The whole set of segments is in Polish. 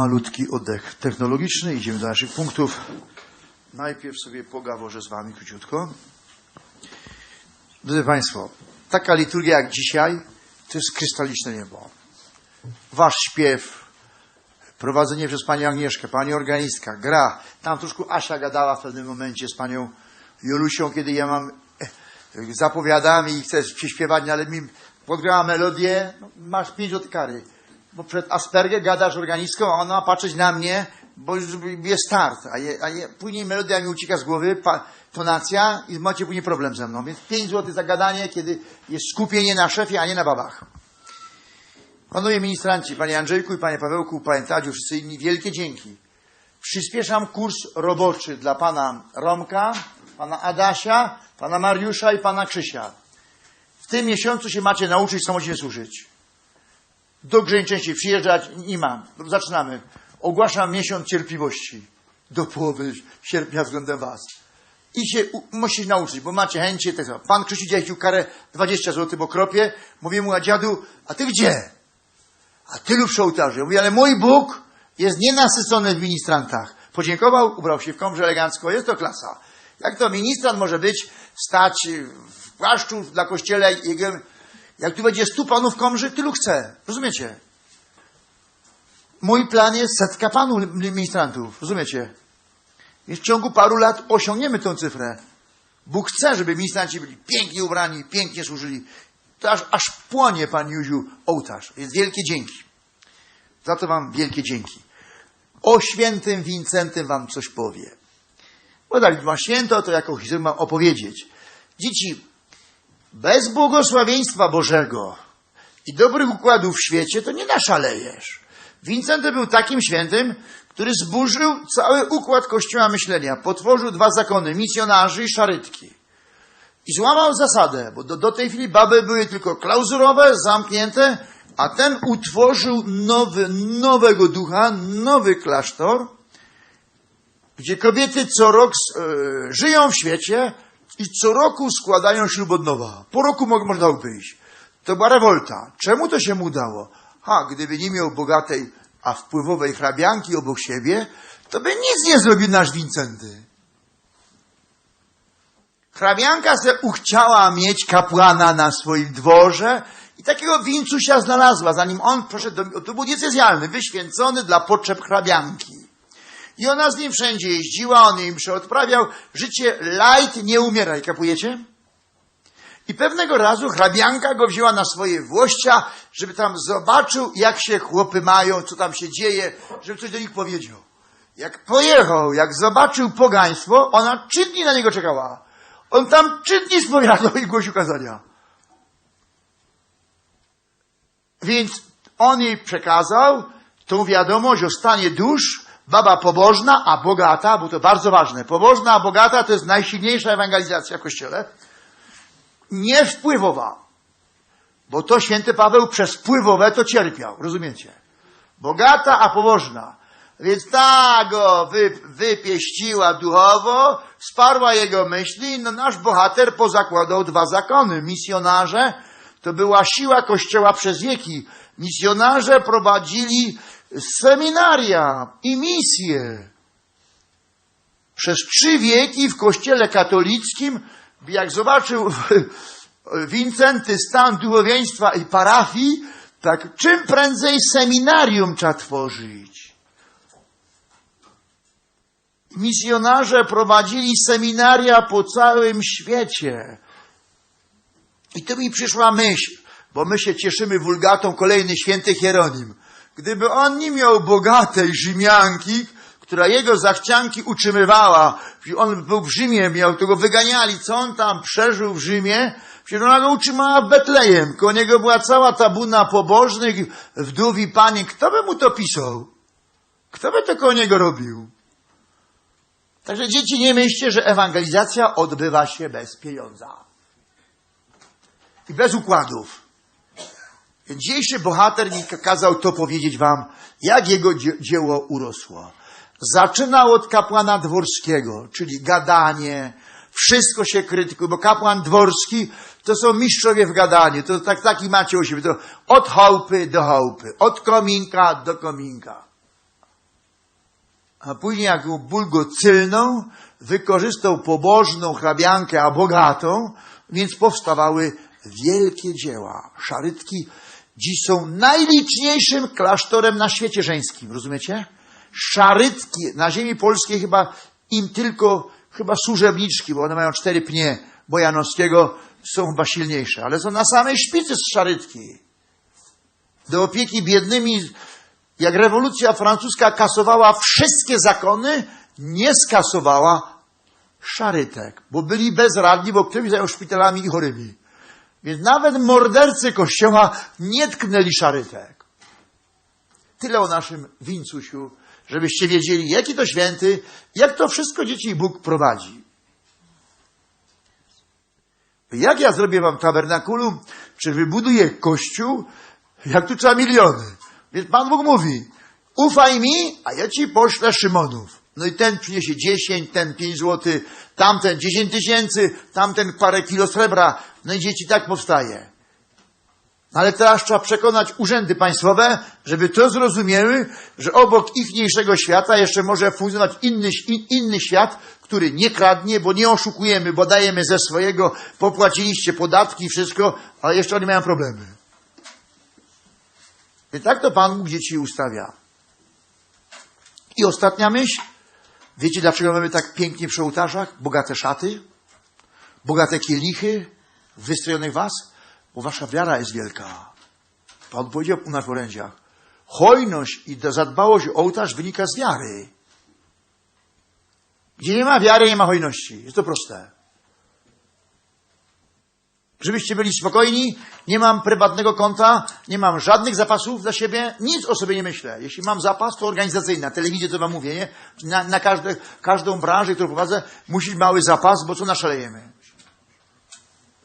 malutki oddech technologiczny. Idziemy do naszych punktów. Najpierw sobie pogaworzę z Wami króciutko. Drodzy Państwo, taka liturgia jak dzisiaj to jest krystaliczne niebo. Wasz śpiew, prowadzenie przez Panią Agnieszkę, Pani organistka, gra. Tam troszkę Asia gadała w pewnym momencie z Panią Jolusią, kiedy ja mam eh, zapowiadam i chcę prześpiewać, ale mi podgrała melodię, no, masz pięć złotych kary. Bo przed Asperger gadasz organistką, a ona ma patrzeć na mnie, bo już jest start, a, je, a je, później melodia mi ucieka z głowy, pa, tonacja i macie później problem ze mną. Więc pięć złotych za gadanie, kiedy jest skupienie na szefie, a nie na babach. Panowie ministranci, panie Andrzejku i panie Pawełku, panie Tadziu, wszyscy inni, wielkie dzięki. Przyspieszam kurs roboczy dla pana Romka, pana Adasia, pana Mariusza i pana Krzysia. W tym miesiącu się macie nauczyć samodzielnie służyć. Do Grzeń częściej przyjeżdżać nie mam. Zaczynamy. Ogłaszam miesiąc cierpliwości do połowy sierpnia względem was. I się u- musisz nauczyć, bo macie chęci. Tak. Pan Krzysiu dzielił karę 20 zł, bo kropie. Mówię mu, a dziadu, a ty gdzie? A tylu przy ołtarzu. Ja mówię, ale mój Bóg jest nienasycony w ministrantach. Podziękował, ubrał się w komrze elegancko, jest to klasa. Jak to ministrant może być, stać w płaszczu dla kościele, jego, jak tu będzie stu panów komrzy, tylu chce. Rozumiecie? Mój plan jest setka panów ministrantów. Rozumiecie? I w ciągu paru lat osiągniemy tę cyfrę. Bóg chce, żeby ministranci byli pięknie ubrani, pięknie służyli. To aż, aż płonie, Pan Józiu, ołtarz. Jest wielkie dzięki. Za to Wam wielkie dzięki. O świętym Wincentym Wam coś powie. Bo Dawid ma święto, to jako historię mam opowiedzieć. Dzieci, bez błogosławieństwa Bożego i dobrych układów w świecie, to nie naszalejesz. Wincenty był takim świętym, który zburzył cały układ kościoła myślenia. Potworzył dwa zakony, misjonarzy i szarytki. I złamał zasadę, bo do, do tej chwili baby były tylko klauzurowe, zamknięte, a ten utworzył nowy, nowego ducha, nowy klasztor, gdzie kobiety co rok e, żyją w świecie i co roku składają ślub od nowa. Po roku mo- można wyjść. To była rewolta. Czemu to się mu udało? Ha, gdyby nie miał bogatej, a wpływowej hrabianki obok siebie, to by nic nie zrobił nasz Wincenty. Hrabianka se uchciała mieć kapłana na swoim dworze i takiego wincusia znalazła, zanim on poszedł do, to był diecezjalny, wyświęcony dla potrzeb hrabianki. I ona z nim wszędzie jeździła, on im się odprawiał. Życie light, nie umieraj, kapujecie? I pewnego razu hrabianka go wzięła na swoje włościa, żeby tam zobaczył, jak się chłopy mają, co tam się dzieje, żeby coś do nich powiedział. Jak pojechał, jak zobaczył pogaństwo, ona trzy dni na niego czekała. On tam trzy dni spowiadał i głosił kazania. Więc on jej przekazał tą wiadomość o stanie dusz, baba pobożna, a bogata, bo to bardzo ważne. Pobożna, a bogata to jest najsilniejsza ewangelizacja w Kościele. Nie wpływowa. Bo to święty Paweł przez wpływowe to cierpiał. Rozumiecie? Bogata, a pobożna. Więc ta go wy, wypieściła duchowo, sparła jego myśli, no nasz bohater pozakładał dwa zakony. Misjonarze to była siła Kościoła przez wieki. Misjonarze prowadzili seminaria i misje. Przez trzy wieki w Kościele katolickim, jak zobaczył Wincenty stan duchowieństwa i parafii, tak czym prędzej seminarium trzeba tworzyć. Misjonarze prowadzili seminaria po całym świecie. I tu mi przyszła myśl, bo my się cieszymy wulgatą kolejny święty Hieronim. Gdyby on nie miał bogatej Rzymianki, która jego zachcianki utrzymywała, on był w Rzymie, miał tego wyganiali, co on tam przeżył w Rzymie, przecież ona go utrzymała w Betlejem, koło niego była cała tabuna pobożnych, wdów i pani. Kto by mu to pisał? Kto by to koło niego robił? Także dzieci, nie myślcie, że ewangelizacja odbywa się bez pieniądza i bez układów. Dzisiejszy bohater kazał to powiedzieć wam, jak jego dzie- dzieło urosło. Zaczynał od kapłana dworskiego, czyli gadanie, wszystko się krytykuje, bo kapłan dworski to są mistrzowie w gadaniu, to tak, taki macie u siebie, to od chałupy do chałupy, od kominka do kominka. a później jak ból go cylnął, wykorzystał pobożną hrabiankę, a bogatą, więc powstawały wielkie dzieła. Szarytki dziś są najliczniejszym klasztorem na świecie żeńskim, rozumiecie? Szarytki na ziemi polskiej chyba im tylko, chyba służebniczki, bo one mają cztery pnie Bojanowskiego, są chyba silniejsze, ale są na samej szpicy z szarytki. Do opieki biednymi, jak rewolucja francuska kasowała wszystkie zakony, nie skasowała szarytek, bo byli bezradni, bo którymi zajął szpitalami i chorymi. Więc nawet mordercy kościoła nie tknęli szarytek. Tyle o naszym Wincusiu, żebyście wiedzieli, jaki to święty, jak to wszystko dzieci Bóg prowadzi. Jak ja zrobię wam tabernakulum, czy wybuduję kościół, jak tu trzeba miliony. Więc Pan Bóg mówi, ufaj mi, a ja ci poślę Szymonów. No i ten przyniesie 10, ten 5 złotych, tamten 10 tysięcy, tamten parę kilo srebra. No i dzieci tak powstaje. Ale teraz trzeba przekonać urzędy państwowe, żeby to zrozumiały, że obok ichniejszego świata jeszcze może funkcjonować inny, in, inny świat, który nie kradnie, bo nie oszukujemy, bo dajemy ze swojego, popłaciliście podatki, wszystko, ale jeszcze oni mają problemy. I tak to Pan Bóg dzieci ustawia. I ostatnia myśl. Wiecie, dlaczego mamy tak pięknie przy ołtarzach? Bogate szaty, bogate kielichy w wystrojonych was? Bo wasza wiara jest wielka. Pan powiedział u nas w orędziach. Hojność i zadbałość o ołtarz wynika z wiary. Gdzie nie ma wiary, nie ma hojności. Jest to proste. Żebyście byli spokojni, nie mam prywatnego konta, nie mam żadnych zapasów dla siebie, nic o sobie nie myślę. Jeśli mam zapas, to organizacyjny. Na telewizji to wam mówię, nie? Na, na każde, każdą branżę, którą prowadzę, musi być mały zapas, bo co naszalejemy.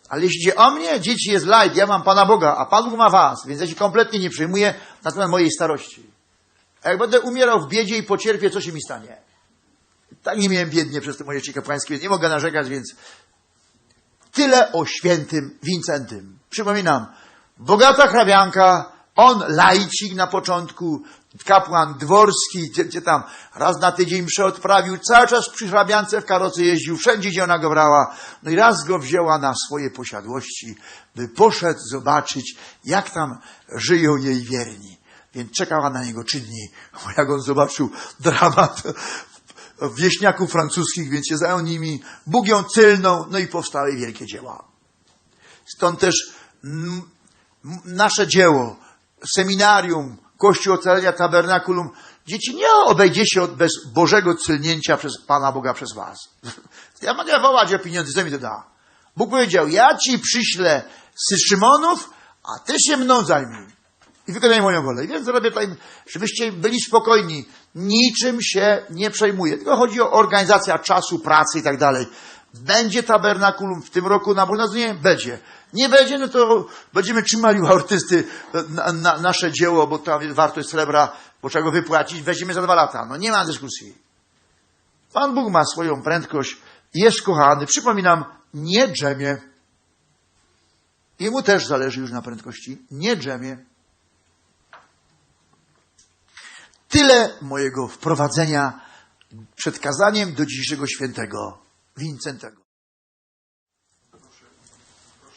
Ale jeśli idzie o mnie, dzieci jest light, ja mam Pana Boga, a Pan ma was, więc ja się kompletnie nie przejmuję na temat mojej starości. A jak będę umierał w biedzie i pocierpię, co się mi stanie? Tak nie miałem biednie przez te moje kapłańskie, więc nie mogę narzekać, więc Tyle o świętym Wincentym. Przypominam, bogata hrabianka, on lajcik na początku, kapłan dworski, gdzie, gdzie tam raz na tydzień mszę odprawił, cały czas przy hrabiance w karocy jeździł, wszędzie gdzie ona go brała. No i raz go wzięła na swoje posiadłości, by poszedł zobaczyć, jak tam żyją jej wierni. Więc czekała na niego trzy dni, bo jak on zobaczył dramat wieśniaków francuskich, więc się zajął nimi. Bóg ją cylnął, no i powstały wielkie dzieła. Stąd też nasze dzieło, seminarium, Kościół Ocalenia, Tabernakulum, dzieci nie obejdzie się bez Bożego cylnięcia przez Pana Boga przez was. Ja mogę wołać o pieniądze, co mi to da? Bóg powiedział, ja ci przyślę z Szymonów, a ty się mną zajmij i wykonaj moją wolę. I więc robię tutaj, żebyście byli spokojni. Niczym się nie przejmuję. Tylko chodzi o organizację czasu, pracy i tak dalej. Będzie tabernakulum w tym roku na Bożnazdrowie? Będzie. Nie będzie, no to będziemy trzymali u artysty na, na, nasze dzieło, bo tam wartość srebra, bo trzeba go wypłacić, weźmiemy za dwa lata. No nie ma dyskusji. Pan Bóg ma swoją prędkość, jest kochany. Przypominam, nie drzemie. Jemu też zależy już na prędkości. Nie drzemie. Tyle mojego wprowadzenia przed kazaniem do dzisiejszego świętego Wincentego.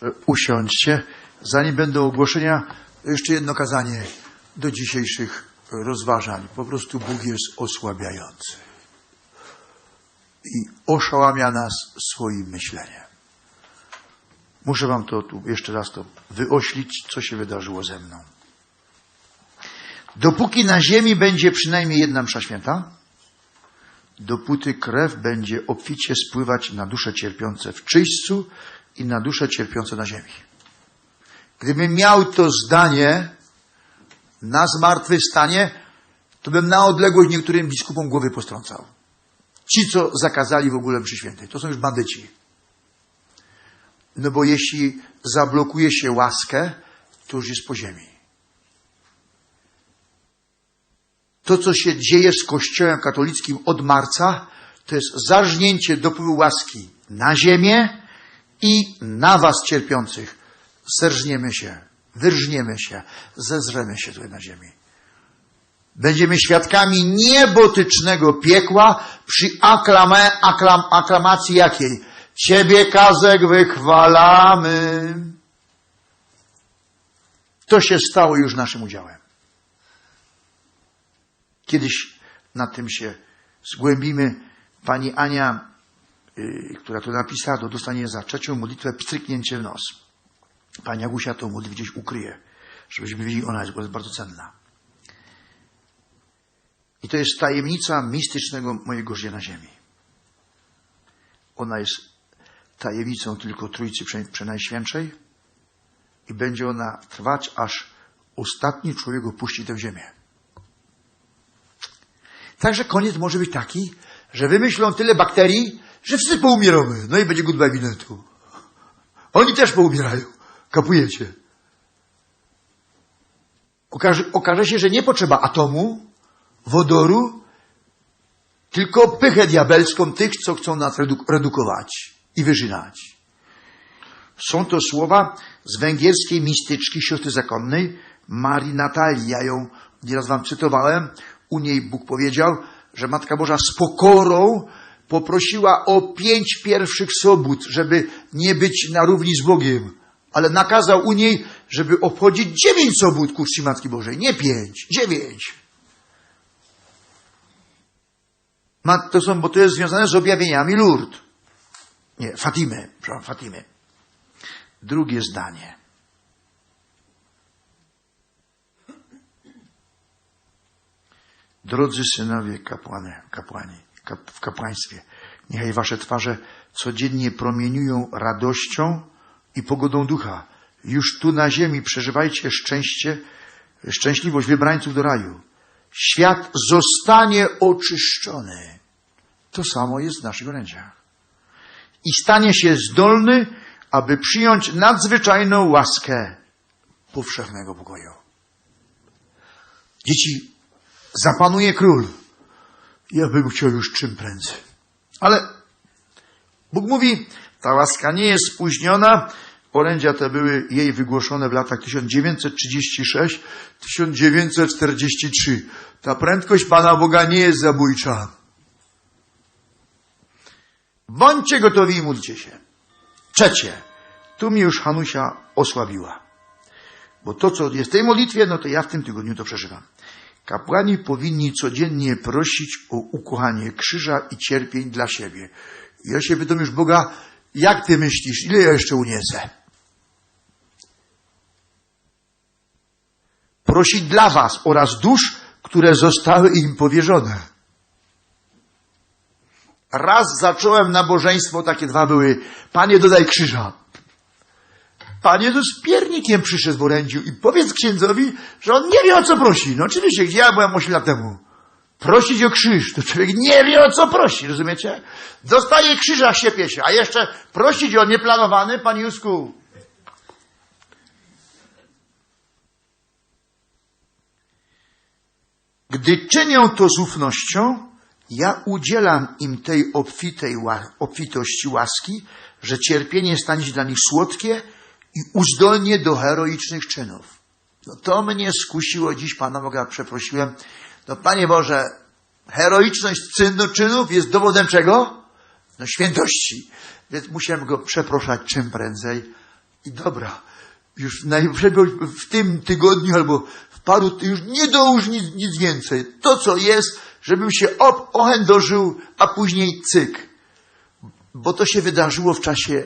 Proszę usiądźcie. Zanim będą ogłoszenia, jeszcze jedno kazanie do dzisiejszych rozważań. Po prostu Bóg jest osłabiający i oszałamia nas swoim myśleniem. Muszę wam to tu jeszcze raz to wyoślić, co się wydarzyło ze mną. Dopóki na ziemi będzie przynajmniej jedna msza święta, dopóty krew będzie obficie spływać na dusze cierpiące w czyśćcu i na dusze cierpiące na ziemi. Gdybym miał to zdanie na zmartwychwstanie, to bym na odległość niektórym biskupom głowy postrącał. Ci, co zakazali w ogóle mszy świętej, to są już bandyci. No bo jeśli zablokuje się łaskę, to już jest po ziemi. To, co się dzieje z Kościołem katolickim od marca, to jest zarżnięcie dopływu łaski na ziemię i na was cierpiących. Zerżniemy się, wyrżniemy się, zezrzemy się tutaj na ziemi. Będziemy świadkami niebotycznego piekła przy aklame, aklam, aklamacji jakiej? Ciebie, Kazek, wychwalamy. To się stało już naszym udziałem. Kiedyś nad tym się zgłębimy. Pani Ania, yy, która to napisała, to dostanie za trzecią modlitwę pstryknięcie w nos. Pani Agusia tą modlitwę gdzieś ukryje, żebyśmy wiedzieli, ona jest, bo jest bardzo cenna. I to jest tajemnica mistycznego mojego życia na ziemi. Ona jest tajemnicą tylko Trójcy Prze- Przenajświętszej i będzie ona trwać, aż ostatni człowiek opuści tę ziemię. Także koniec może być taki, że wymyślą tyle bakterii, że wszyscy poumieramy. No i będzie goodbye binetu. Oni też poumierają. Kapujecie. Okaże, okaże się, że nie potrzeba atomu, wodoru, tylko pychę diabelską tych, co chcą nas redu- redukować i wyżynać. Są to słowa z węgierskiej mistyczki siostry zakonnej Marii Natalii. Ja ją nieraz wam cytowałem. U niej Bóg powiedział, że Matka Boża z pokorą poprosiła o pięć pierwszych sobót, żeby nie być na równi z Bogiem. Ale nakazał u niej, żeby obchodzić dziewięć sobót ku czci Matki Bożej. Nie pięć, dziewięć. To są, bo to jest związane z objawieniami Lourdes. Nie, Fatimy, przepraszam, Fatimy. Drugie zdanie. Drodzy synowie kapłany, kapłani, kap, w kapłaństwie, niechaj wasze twarze codziennie promieniują radością i pogodą ducha. Już tu na ziemi przeżywajcie szczęście, szczęśliwość wybrańców do raju. Świat zostanie oczyszczony. To samo jest w naszych orędziach. I stanie się zdolny, aby przyjąć nadzwyczajną łaskę powszechnego pokoju. Dzieci, zapanuje król. Ja bym chciał już czym prędzej. Ale Bóg mówi, ta łaska nie jest spóźniona. Orędzia te były jej wygłoszone w latach 1936-1943. Ta prędkość Pana Boga nie jest zabójcza. Bądźcie gotowi i módlcie się. Trzecie. Tu mi już Hanusia osłabiła. Bo to, co jest w tej modlitwie, no to ja w tym tygodniu to przeżywam. Kapłani powinni codziennie prosić o ukochanie krzyża i cierpień dla siebie. Ja się pytam już Boga, jak ty myślisz, ile ja jeszcze uniesę? Prosić dla was oraz dusz, które zostały im powierzone. Raz zacząłem nabożeństwo, takie dwa były. Panie, dodaj krzyża. Panie to z piernikiem przyszedł w orędziu i powiedz księdzowi, że on nie wie o co prosi. No oczywiście, gdzie ja byłem 8 lat temu? Prosić o krzyż, to człowiek nie wie o co prosi, rozumiecie? Dostaje krzyża, siepie się, a jeszcze prosić o nieplanowany, panie Jusku. Gdy czynią to z ufnością, ja udzielam im tej obfitej, obfitości łaski, że cierpienie stanie się dla nich słodkie i do heroicznych czynów. No to mnie skusiło dziś, Pana Boga przeprosiłem. No Panie Boże, heroiczność czynu, czynów jest dowodem czego? No świętości. Więc musiałem go przeproszać czym prędzej. I dobra, już w tym tygodniu albo w paru, już nie dołóż nic, nic więcej. To, co jest, żebym się ob, ochędożył, a później cyk. Bo to się wydarzyło w czasie,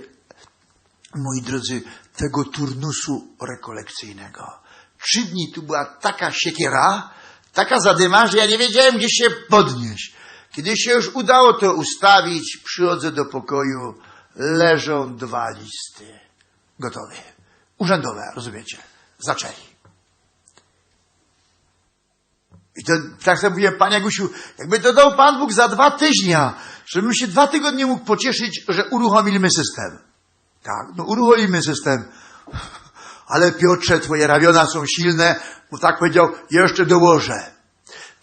moi drodzy, tego turnusu rekolekcyjnego. Trzy dni tu była taka siekiera, taka zadyma, że ja nie wiedziałem, gdzie się podnieść. Kiedy się już udało to ustawić, przychodzę do pokoju, leżą dwa listy. Gotowe. Urzędowe, rozumiecie? Zaczęli. I to tak sobie mówiłem, Panie Gusiu, jakby to dał Pan Bóg za dwa tygodnia, żebym się dwa tygodnie mógł pocieszyć, że uruchomiliśmy system. Tak, no uruchomimy system. Ale Piotrze, twoje rawiona są silne, bo tak powiedział, jeszcze dołożę.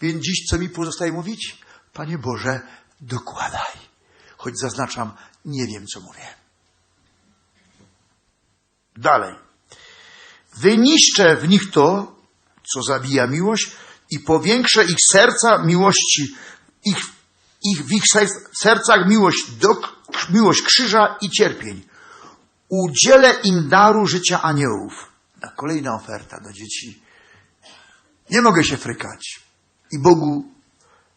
Więc dziś co mi pozostaje mówić? Panie Boże, dokładaj. Choć zaznaczam, nie wiem co mówię. Dalej. Wyniszczę w nich to, co zabija miłość i powiększę ich serca miłości, ich, ich w ich ser- sercach miłość, do, miłość krzyża i cierpień. Udzielę im daru życia aniołów. Na kolejna oferta do dzieci. Nie mogę się frykać i Bogu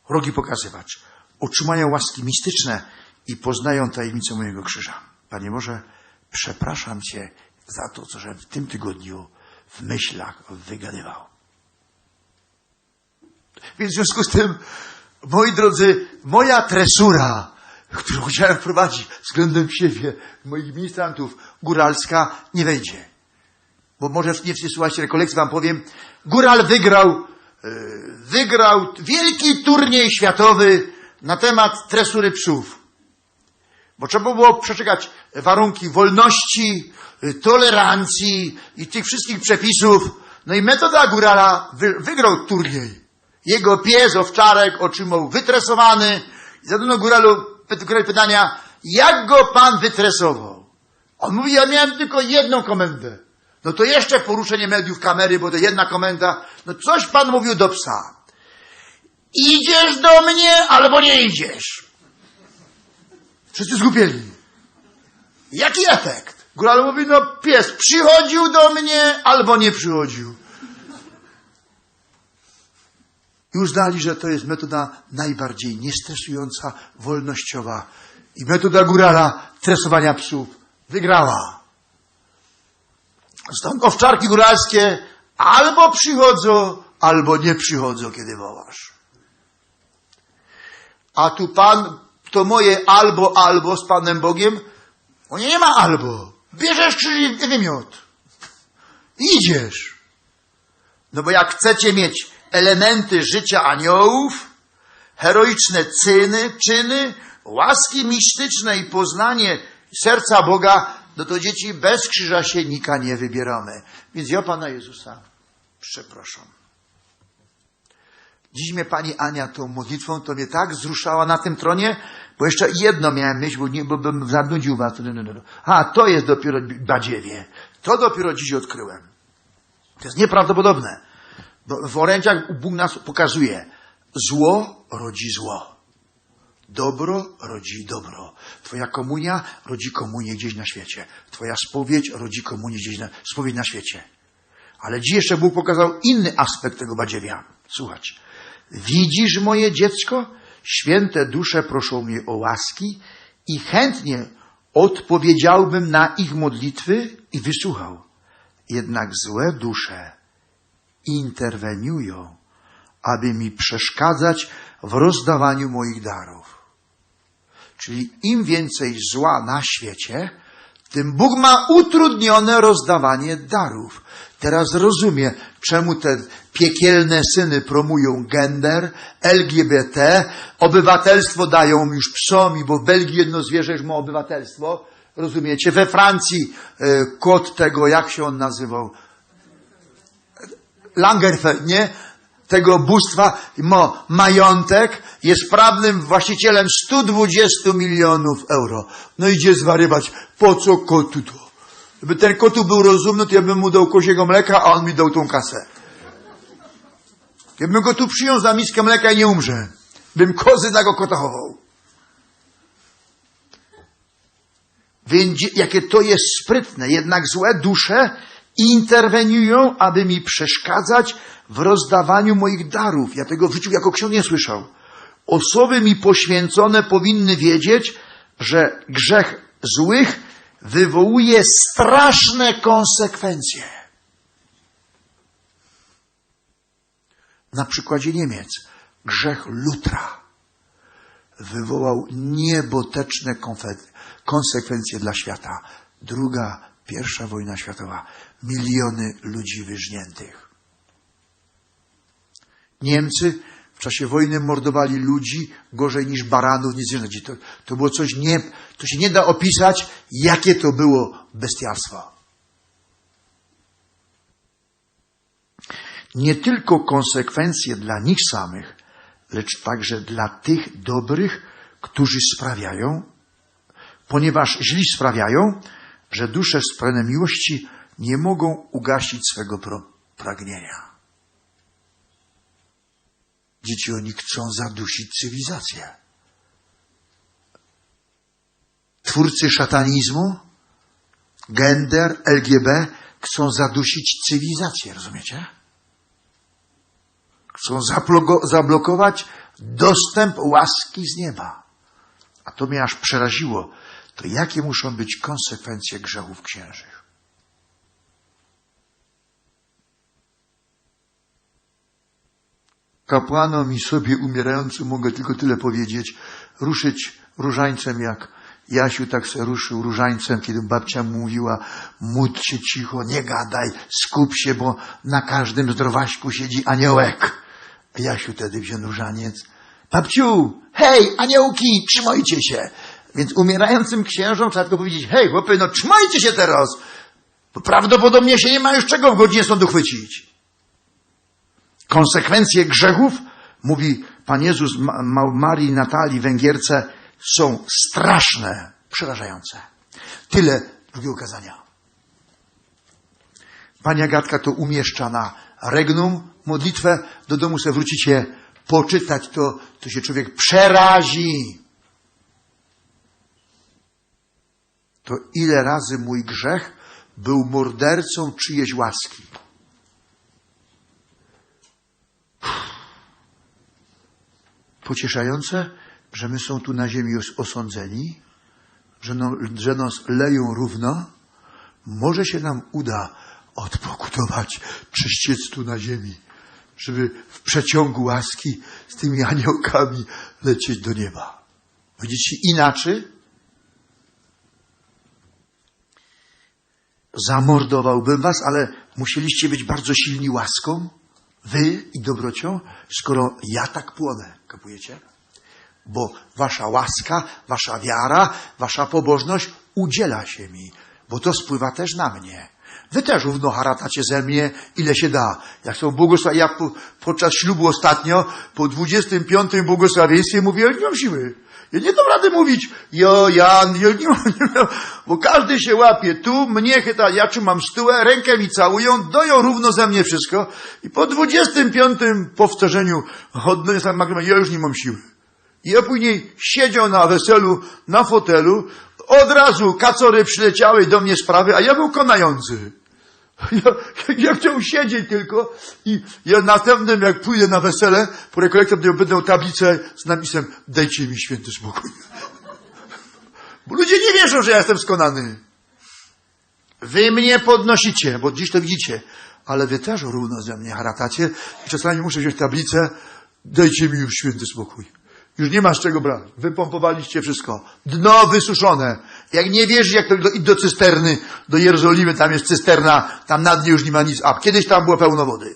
rogi pokazywać. Otrzymają łaski mistyczne i poznają tajemnicę mojego krzyża. Panie Boże, przepraszam Cię za to, co że w tym tygodniu w myślach wygadywał. Więc w związku z tym, moi drodzy, moja tresura, którą chciałem wprowadzić względem siebie, moich ministrantów, góralska, nie wejdzie. Bo może nie słuchajcie rekolekcji, wam powiem, góral wygrał, e, wygrał wielki turniej światowy na temat tresury psów. Bo trzeba było przeczekać warunki wolności, y, tolerancji i tych wszystkich przepisów. No i metoda górala wy, wygrał turniej. Jego pies, owczarek otrzymał wytresowany. I zadano góralu góralowi pytania, jak go pan wytresował? On mówi, ja miałem tylko jedną komendę. No to jeszcze poruszenie mediów kamery, bo to jedna komenda. No coś pan mówił do psa. Idziesz do mnie albo nie idziesz. Wszyscy zgubieli. Jaki efekt? Góral mówi, no pies przychodził do mnie albo nie przychodził. I uznali, że to jest metoda najbardziej niestresująca, wolnościowa. I metoda górala tresowania psów wygrała. Stąd owczarki góralskie albo przychodzą, albo nie przychodzą, kiedy wołasz. A tu Pan, to moje albo, albo z Panem Bogiem, o nie, ma albo. Bierzesz krzyż i wymiot. Idziesz. No bo jak chcecie mieć elementy życia aniołów, heroiczne cyny, czyny, łaski mistyczne i poznanie serca Boga, no to dzieci bez krzyża się nika nie wybieramy. Więc ja Pana Jezusa przepraszam. Dziś mnie Pani Ania tą modlitwą to mnie tak wzruszała na tym tronie, bo jeszcze jedno miałem myśl, bo, nie, bo bym zanudził Was. No, no, no. A, to jest dopiero badziewie. To dopiero dziś odkryłem. To jest nieprawdopodobne. W orędziach Bóg nas pokazuje. Zło rodzi zło. Dobro rodzi dobro. Twoja komunia rodzi komunię gdzieś na świecie. Twoja spowiedź rodzi komunię gdzieś na, spowiedź na świecie. Ale dziś jeszcze Bóg pokazał inny aspekt tego badziewia. Słuchać. Widzisz moje dziecko? Święte dusze proszą mnie o łaski i chętnie odpowiedziałbym na ich modlitwy i wysłuchał. Jednak złe dusze interweniują, aby mi przeszkadzać w rozdawaniu moich darów. Czyli im więcej zła na świecie, tym Bóg ma utrudnione rozdawanie darów. Teraz rozumie, czemu te piekielne syny promują gender, LGBT, obywatelstwo dają już psom, bo w Belgii jedno zwierzę już ma obywatelstwo. Rozumiecie? We Francji e, kot tego, jak się on nazywał? Langerfeld, nie? Tego bóstwa ma majątek, jest prawnym właścicielem 120 milionów euro. No idzie zwarywać, po co kotu to? Gdyby ten kotu był rozumny, to ja bym mu dał koziego mleka, a on mi dał tą kasę. Ja bym go tu przyjął za miskę mleka i nie umrze. Bym kozy na go kota chował. Więc jakie to jest sprytne. Jednak złe dusze interweniują, aby mi przeszkadzać w rozdawaniu moich darów. Ja tego w życiu jako ksiądz nie słyszał. Osoby mi poświęcone powinny wiedzieć, że grzech złych wywołuje straszne konsekwencje. Na przykładzie Niemiec grzech Lutra wywołał nieboteczne konsekwencje dla świata. Druga, pierwsza wojna światowa. Miliony ludzi wyżniętych. Niemcy w czasie wojny mordowali ludzi gorzej niż baranów, nic zwierzęci. To, to było coś nie, to się nie da opisać, jakie to było bestialstwo. Nie tylko konsekwencje dla nich samych, lecz także dla tych dobrych, którzy sprawiają, ponieważ źli sprawiają, że dusze spełnione miłości nie mogą ugasić swego pragnienia. Dzieci, oni chcą zadusić cywilizację. Twórcy szatanizmu, gender, LGB chcą zadusić cywilizację, rozumiecie? Chcą zablokować dostęp łaski z nieba. A to mnie aż przeraziło. To jakie muszą być konsekwencje grzechów księżych? Kapłanom i sobie umierającym mogę tylko tyle powiedzieć. Ruszyć różańcem jak Jasiu tak se ruszył różańcem, kiedy babcia mu mówiła módl się cicho, nie gadaj, skup się, bo na każdym zdrowaśku siedzi aniołek. A Jasiu wtedy wziął różaniec. Babciu, hej, aniołki, trzymajcie się. Więc umierającym księżom trzeba tylko powiedzieć, hej, chłopy, no trzymajcie się teraz. Bo prawdopodobnie się nie ma już czego w godzinie sądu chwycić. Konsekwencje grzechów, mówi Pan Jezus Ma- Ma- Marii Natalii Węgierce, są straszne, przerażające. Tyle drugiego kazania. Pani Agatka to umieszcza na regnum, modlitwę, do domu sobie wrócicie, poczytać to, to się człowiek przerazi. To ile razy mój grzech był mordercą czyjejś łaski. Pocieszające, że my są tu na ziemi już osądzeni, że, no, że nas leją równo. Może się nam uda odpokutować, czyściec tu na ziemi, żeby w przeciągu łaski z tymi aniołkami lecieć do nieba. Widzicie, inaczej zamordowałbym was, ale musieliście być bardzo silni łaską, wy i dobrocią, skoro ja tak płonę, kapujecie? Bo wasza łaska, wasza wiara, wasza pobożność udziela się mi, bo to spływa też na mnie. Wy też równo haratacie ze mnie, ile się da. Jak są błogosławieni, ja po, podczas ślubu ostatnio, po 25 błogosławieństwie mówię, nie mam siły. Ja nie dam rady mówić, jo, Jan, jo, nie nie bo każdy się łapie. Tu mnie chyta, ja trzymam stułę, rękę mi całują, doją równo ze mnie wszystko. I po 25 powtórzeniu chodny, ja już nie mam siły. I ja później siedział na weselu, na fotelu, od razu kacory przyleciały do mnie sprawy, a ja był konający. Ja, ja chciał siedzieć tylko i ja następnym, jak pójdę na wesele, po rekolekcji będę miał tablicę z napisem dajcie mi święty spokój. Bo ludzie nie wierzą, że ja jestem skonany. Wy mnie podnosicie, bo dziś to widzicie, ale wy też równo ze mnie haratacie i czasami muszę wziąć tablicę, dajcie mi już święty spokój. Już nie ma z czego brać. Wypompowaliście wszystko. Dno wysuszone. Jak nie wierzysz, jak to do, do cysterny, do Jerozolimy, tam jest cysterna, tam na dnie już nie ma nic. A kiedyś tam było pełno wody.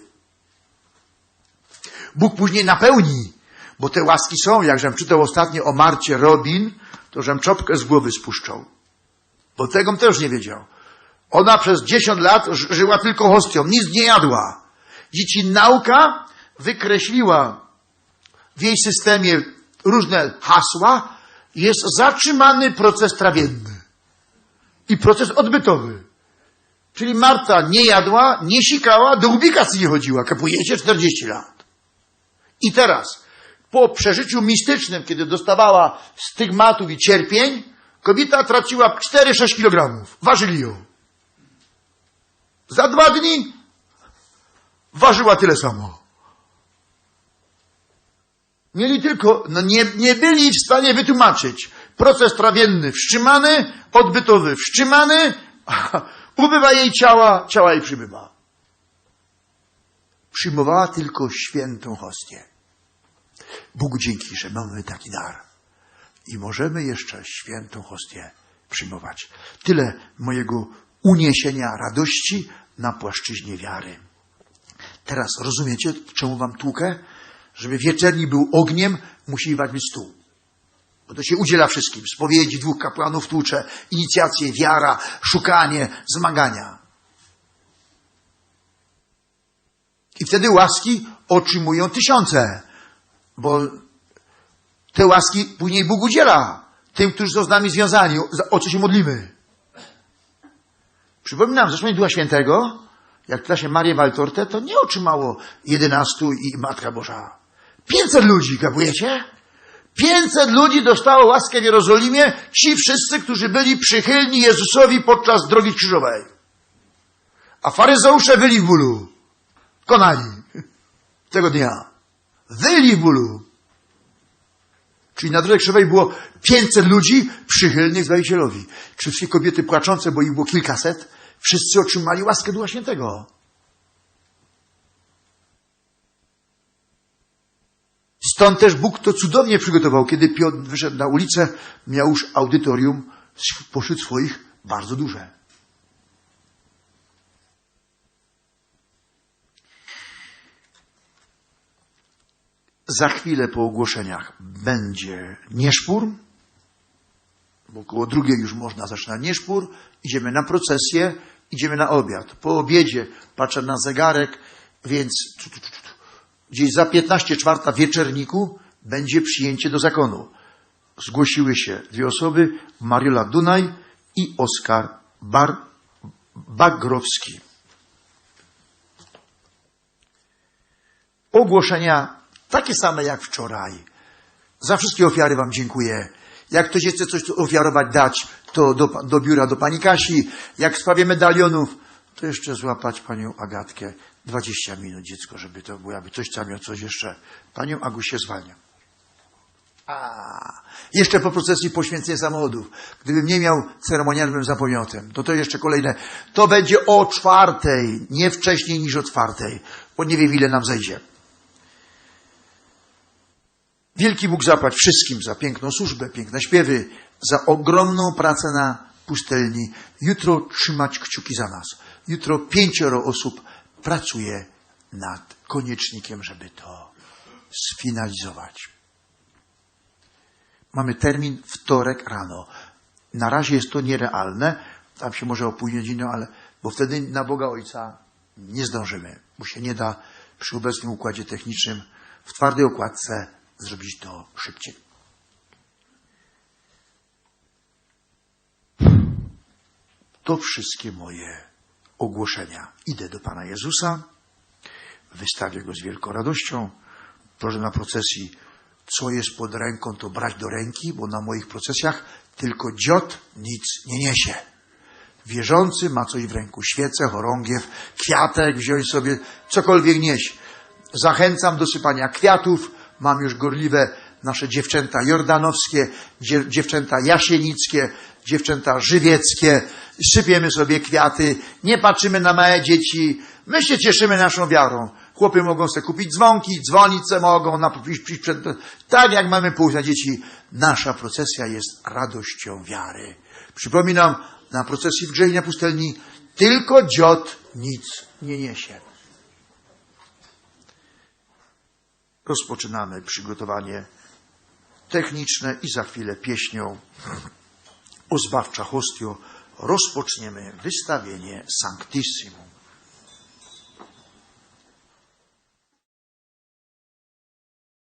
Bóg później napełni, bo te łaski są. Jak żem czytał ostatnio o Marcie Robin, to żem czopkę z głowy spuszczał. Bo tego też nie wiedział. Ona przez 10 lat żyła tylko hostią, nic nie jadła. Dzieci nauka wykreśliła w jej systemie różne hasła, jest zatrzymany proces trawienny i proces odbytowy. Czyli Marta nie jadła, nie sikała, do ubikacji nie chodziła. Kapujecie 40 lat. I teraz, po przeżyciu mistycznym, kiedy dostawała stygmatów i cierpień, kobieta traciła 4-6 kilogramów. Ważyli ją. Za dwa dni ważyła tyle samo. Mieli tylko, no nie, nie byli w stanie wytłumaczyć. Proces trawienny wstrzymany, odbytowy wstrzymany, ubywa jej ciała, ciała jej przybywa. Przyjmowała tylko świętą hostię. Bogu dzięki, że mamy taki dar. I możemy jeszcze świętą hostię przyjmować. Tyle mojego uniesienia radości na płaszczyźnie wiary. Teraz rozumiecie, czemu wam tłukę? Żeby wieczerni był ogniem, musi być stół. Bo to się udziela wszystkim. Spowiedzi dwóch kapłanów tłucze, inicjacje, wiara, szukanie, zmagania. I wtedy łaski otrzymują tysiące. Bo te łaski później Bóg udziela tym, którzy są z nami związani, o- co się modlimy. Przypominam, zresztą Ducha Świętego, jak czyta się Marię Waltortę, to nie otrzymało jedenastu i Matka Boża. 500 ludzi, kapujecie? 500 ludzi dostało łaskę w Jerozolimie, ci wszyscy, którzy byli przychylni Jezusowi podczas drogi krzyżowej. A faryzeusze byli w bólu. Konani. Tego dnia. Wyli w bólu. Czyli na drodze krzyżowej było 500 ludzi przychylnych Zbawicielowi. Wszystkie kobiety płaczące, bo ich było kilkaset, wszyscy otrzymali łaskę Ducha Świętego. Stąd też Bóg to cudownie przygotował. Kiedy Piotr wyszedł na ulicę, miał już audytorium pośród swoich bardzo duże. Za chwilę po ogłoszeniach będzie nieszpór, bo około drugiej już można zaczynać nieszpór. Idziemy na procesję, idziemy na obiad. Po obiedzie patrzę na zegarek, więc gdzieś za 15 czwarta wieczerniku będzie przyjęcie do zakonu. Zgłosiły się dwie osoby, Mariola Dunaj i Oskar Bar Bagrowski. Ogłoszenia takie same jak wczoraj. Za wszystkie ofiary Wam dziękuję. Jak ktoś chce coś ofiarować, dać, to do, do biura do Pani Kasi. Jak w sprawie medalionów, to jeszcze złapać Panią Agatkę. 20 minut dziecko, żeby to było, aby ktoś tam miał coś jeszcze. Panią Agusię zwalniam. A, jeszcze po procesji poświęcenia samochodów. Gdybym nie miał ceremonialnym tym. To to jeszcze kolejne. To będzie o czwartej, nie wcześniej niż o czwartej, bo nie wiem ile nam zejdzie. Wielki Bóg zapłać wszystkim za piękną służbę, piękne śpiewy, za ogromną pracę na pustelni. Jutro trzymać kciuki za nas. Jutro pięcioro osób pracuje nad koniecznikiem, żeby to sfinalizować. Mamy termin wtorek rano. Na razie jest to nierealne. Tam się może opóźnić, no ale, bo wtedy na Boga Ojca nie zdążymy, bo się nie da przy obecnym układzie technicznym w twardej okładce zrobić to szybciej. To wszystkie moje ogłoszenia. Idę do Pana Jezusa, wystawię Go z wielką radością, proszę na procesji, co jest pod ręką, to brać do ręki, bo na moich procesjach tylko dziot nic nie niesie. Wierzący ma coś w ręku, świecę, chorągiew, kwiatek, wziąć sobie, cokolwiek nieść. Zachęcam do sypania kwiatów, mam już gorliwe nasze dziewczęta jordanowskie, dzie- dziewczęta jasienickie, dziewczęta żywieckie. Sypiemy sobie kwiaty, nie patrzymy na małe dzieci. My się cieszymy naszą wiarą. Chłopy mogą sobie kupić dzwonki, dzwonić se mogą, na, przed, tak jak mamy pójść na dzieci. Nasza procesja jest radością wiary. Przypominam, na procesji w Grzej na pustelni tylko dziot nic nie niesie. Rozpoczynamy przygotowanie techniczne i za chwilę pieśnią o hostio rozpoczniemy wystawienie Sanctissimum.